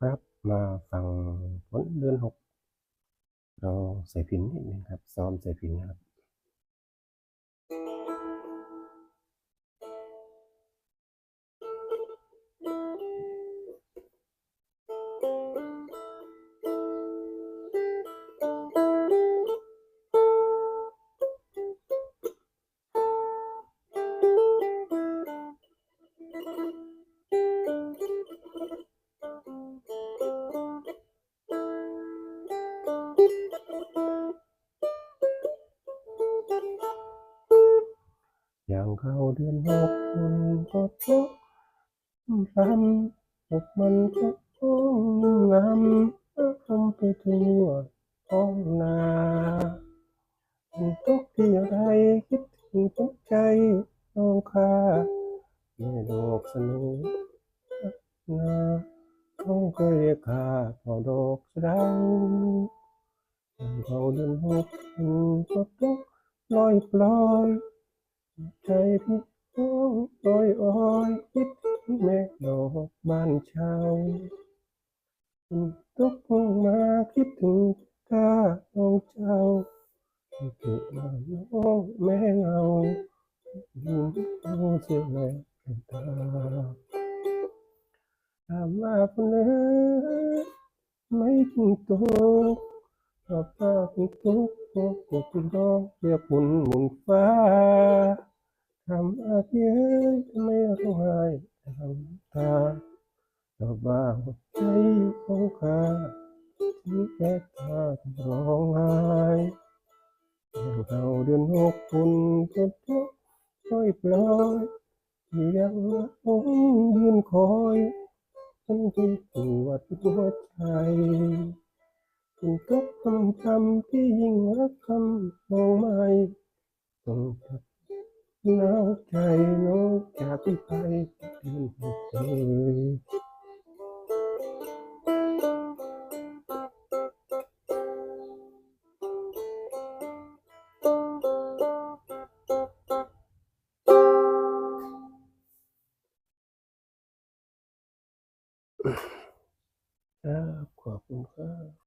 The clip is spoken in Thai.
ครับมาฟังผลเดือนหกเราใส่พินนิดนึงครับ ซ้อมใส่พินนะครับ อย่างเข้าเดือนหกมันก็ทุกรำหกมันก็ต้องงามทำไปทั่วท้องนาทุกที่ไรคิดถึงทุกใจน้องค่าแม่ดอกสนุกนาน้องก็เรียกข้าพอดอกสะเดาอย่างเขาเดือนหกมันก็ทุกลอยปลอย ใจพี่น้องอ้อยอ้อยคิดถึงแม่ดอกบ้านเช่าตกลงมาคิดถึงตาน้องเจ้าคิดถึงน้องแม่เงายิ้มเอาเสียแม่ตาถามว่าคนเอ๋ยไม่ถึงโตขอบตาถึงทุกข์พวกพวกคุณน้องเรียกบุญมุนฟ้า ทำอาเพียยทำไมร้องไห้ทำตาดอบ้าหัวใจของข้าที่แค่ตาร้องไห้เดือนเราเดือนหกคุณก็ทุกข์อยปล่อยเพียงผมยืนคอยฉันที่ปวดหัวใจคุณทุกคำคำที่ยิ่งรักคำมองไม่ต้องจับหนาวใจน้องจากที่ไ No guy, no happy fight. Ah,